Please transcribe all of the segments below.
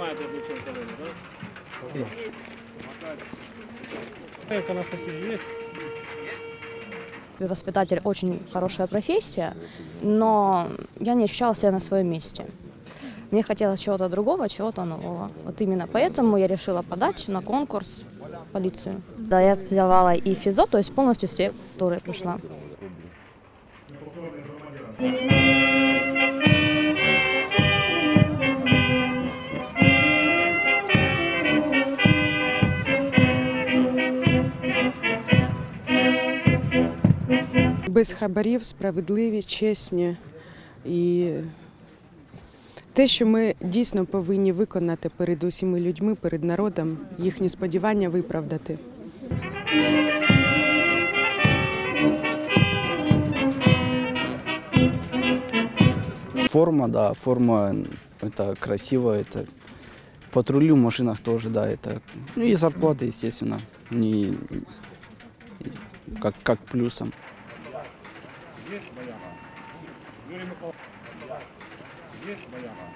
маєте обличчя колони, так? Як Анастасія є? Воспитатель очень хорошая профессия, но я не ощущала себя на своем месте. Мне хотелось чего-то другого, чего-то нового. Вот именно поэтому я решила подать на конкурс в полицию. Да, я взяла и физо, то есть полностью все, которые пришла. без хабарів, справедливі, чесні. І те, що ми дійсно повинні виконати перед усіма людьми, перед народом, їхні сподівання виправдати. Форма, да, форма это красиво, это патрули в машинах тоже, да, это. Ну и зарплата, естественно, не как, как плюсом. Є Баяга. Юрій Миколаївич. Є Баяга.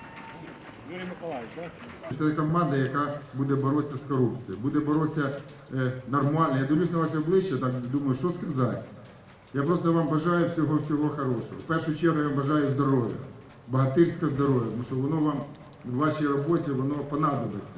Юрій Миколаївич, так? Це команда, яка буде боротися з корупцією, буде боротися е, нормально. Я дивлюсь на ваше обличчя, так думаю, що сказати. Я просто вам бажаю всього всього хорошого. В першу чергу я вам бажаю здоров'я, багатирське здоров'я, тому що воно вам в вашій роботі воно понадобиться.